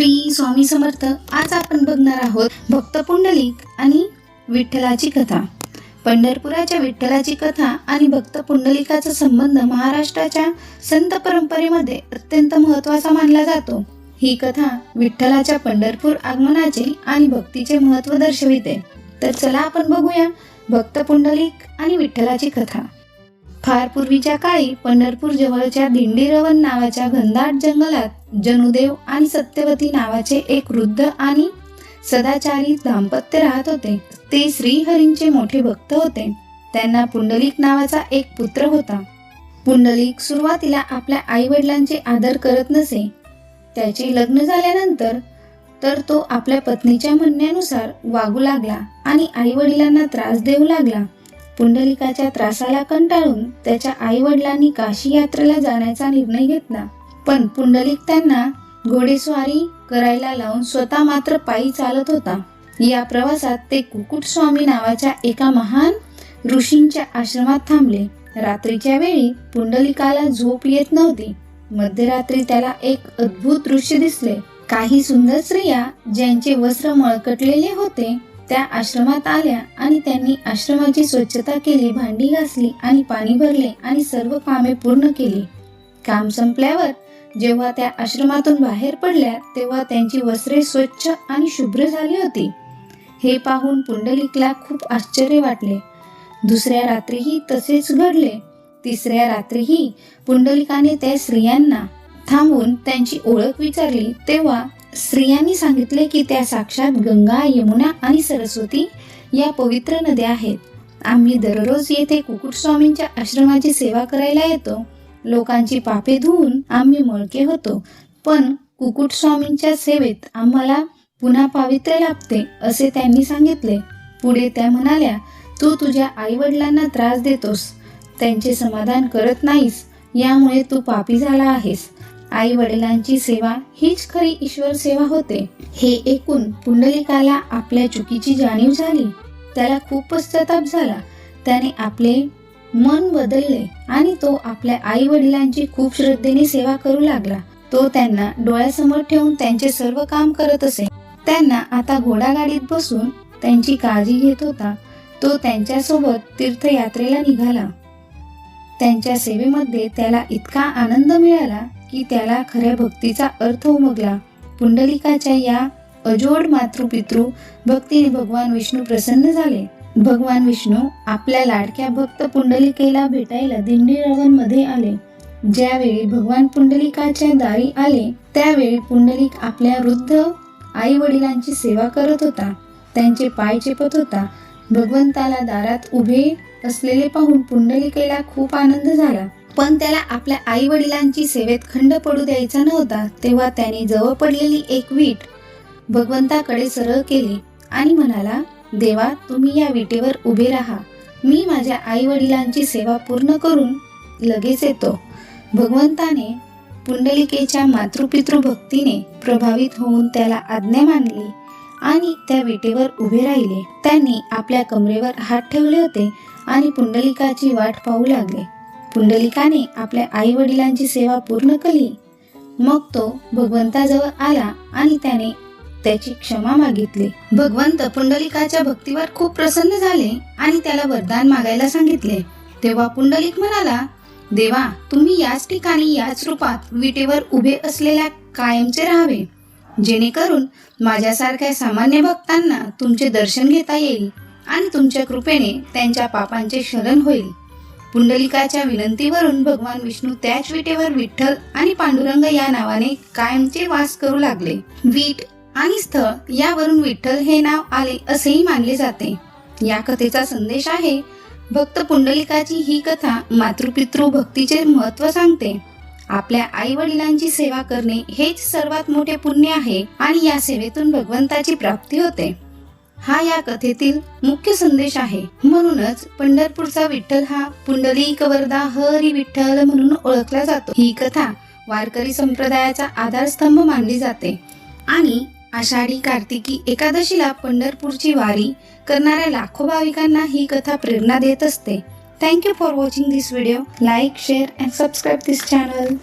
श्री स्वामी समर्थ आज आपण बघणार आहोत भक्त पुंडलिक आणि विठ्ठलाची कथा. पंढरपुराच्या विठ्ठलाची कथा आणि भक्त पुंडलिकाचा संबंध महाराष्ट्राच्या संत परंपरेमध्ये अत्यंत महत्त्वाचा मानला जातो. ही कथा विठ्ठलाच्या पंढरपूर आगमनाचे आणि भक्तीचे महत्त्व दर्शविते. तर चला आपण बघूया भक्त पुंडलिक आणि विठ्ठलाची कथा. फार पूर्वीच्या काळी पंढरपूर जवळच्या दिंडीरवन नावाच्या घनदाट जंगलात जनुदेव आणि सत्यवती नावाचे एक वृद्ध आणि सदाचारी दाम्पत्य राहत होते. ते श्रीहरींचे मोठे भक्त होते. त्यांना पुंडलिक नावाचा एक पुत्र होता. पुंडलिक सुरुवातीला आपल्या आई वडिलांचे आदर करत नसे. त्याचे लग्न झाल्यानंतर तर तो आपल्या पत्नीच्या म्हणण्यानुसार वागू लागला आणि आई वडिलांना त्रास देऊ लागला. पुंडलिकाच्या त्रासाला कंटाळून त्याच्या आई वडिलांनी काशी यात्रेला जाण्याचा निर्णय घेतला. पण पुंडलिक त्यांना घोडेस्वारी करायला लावून स्वतः मात्र पायी चालत होता. या प्रवासात ते कुकुट स्वामी नावाच्या एका महान ऋषींच्या आश्रमात थांबले. रात्रीच्या वेळी पुंडलिकाला झोप येत नव्हती. मध्यरात्री त्याला एक अद्भुत दृश्य दिसले. काही सुंदर स्त्रिया ज्यांचे वस्त्र मळकटलेले होते त्या आश्रमात आल्या आणि त्यांनी आश्रमाची स्वच्छता केली भांडी घासली आणि पाणी भरले आणि सर्व कामे पूर्ण केली. काम संपल्यावर जेव्हा त्या आश्रमातून बाहेर पडल्या तेव्हा त्यांची वस्त्रे स्वच्छ आणि शुभ्र झाली होती. हे पाहून पुंडलिकला खूप आश्चर्य वाटले. दुसऱ्या रात्रीही तसेच घडले. तिसऱ्या रात्रीही पुंडलिकाने त्या स्त्रियांना थांबून त्यांची ओळख विचारली. तेव्हा स्त्रियांनी सांगितले की त्या साक्षात गंगा यमुना आणि सरस्वती या पवित्र नद्या आहेत. आम्ही दररोज येथे कुकुटस्वामींच्या आश्रमाची सेवा करायला येतो. लोकांची पापे धुवून आम्ही मळके होतो. पण कुकुटस्वामींच्या सेवेत आम्हाला पुन्हा पावित्र्य लाभते असे त्यांनी सांगितले. पुढे त्या म्हणाल्या तू तुझ्या आईवडिलांना त्रास देतोस. त्यांचे समाधान करत नाहीस. यामुळे तू पापी झाला आहेस. आई वडिलांची सेवा हीच खरी ईश्वर सेवा होते. हे ऐकून पुंडलिकाला आपल्या चुकीची जाणीव झाली. त्याला खूप पश्चाताप झाला. त्याने आपले मन बदलले आणि तो आपल्या आई वडिलांची खूप श्रद्धेने सेवा करू लागला. तो त्यांना डोळ्यासमोर ठेवून त्यांचे सर्व काम करत असे. त्यांना आता घोडागाडीत बसून त्यांची काळजी घेत होता. तो त्यांच्यासोबत तीर्थयात्रेला निघाला. त्यांच्या सेवेमध्ये त्याला इतका आनंद मिळाला की त्याला खऱ्या भक्तीचा अर्थ उमगला. पुंडलिकाच्या या अजोड मातृपितृ भक्तीने भगवान विष्णू प्रसन्न झाले. भगवान विष्णू आपल्या लाडक्या भक्त पुंडलिकेला भेटायला दिंडी मध्ये आले. ज्यावेळी भगवान पुंडलिकाच्या दारी आले त्यावेळी पुंडलिक आपल्या वृद्ध आई वडिलांची सेवा करत होता. त्यांचे पाय चेपत होता. भगवंताला दारात उभे असलेले पाहून पुंडलिकेला खूप आनंद झाला. पण त्याला आपल्या आई वडिलांची सेवेत खंड पडू द्यायचा नव्हता तेव्हा त्याने जवळ पडलेली एक वीट भगवंताकडे सरळ केली आणि म्हणाला देवा तुम्ही या विटेवर उभे राहा. मी माझ्या आई वडिलांची सेवा पूर्ण करून लगेच येतो. भगवंताने पुंडलिकेच्या मातृपितृ भक्तीने प्रभावित होऊन त्याला आज्ञा मानली. आणि त्या विटेवर उभे राहिले. त्यांनी आपल्या कमरेवर हात ठेवले होते आणि पुंडलिकाची वाट पाहू लागले. पुंडलिकाने आपल्या आई वडिलांची सेवा पूर्ण केली. मग तो भगवंताजवळ आला आणि त्याने त्याची क्षमा मागितली. भगवंत पुंडलिकाच्या भक्तीवर खूप प्रसन्न झाले आणि त्याला वरदान मागायला सांगितले. तेव्हा पुंडलिक म्हणाला देवा तुम्ही याच ठिकाणी याच रूपात विटेवर उभे असलेल्या कायमचे राहावे. जेणेकरून माझ्यासारख्या सामान्य भक्तांना तुमचे दर्शन घेता येईल आणि तुमच्या कृपेने त्यांच्या पापांचे शरण होईल. पुंडलिकाच्या विनंतीवरून भगवान विष्णू त्याच विटेवर विठ्ठल आणि पांडुरंग या नावाने कायमचे वास करू लागले. वीट आणि स्थळ यावरून विठ्ठल हे नाव आले असेही मानले जाते. या कथेचा संदेश आहे भक्त पुंडलिकाची ही कथा मातृपितृ भक्तीचे महत्त्व सांगते. आपल्या आई वडिलांची सेवा करणे हेच सर्वात मोठे पुण्य आहे आणि या सेवेतून भगवंताची प्राप्ती होते. हा या कथेतील मुख्य संदेश आहे. म्हणूनच पंढरपूरचा विठ्ठल हा पुंडलिक वरदा हरी विठ्ठल म्हणून ओळखला जातो. ही कथा वारकरी संप्रदायाचा आधारस्तंभ मानली जाते. आणि आषाढी कार्तिकी एकादशीला पंढरपूरची वारी करणाऱ्या लाखो भाविकांना ही कथा प्रेरणा देत असते. Thank you for watching this video. Like, share and subscribe this channel.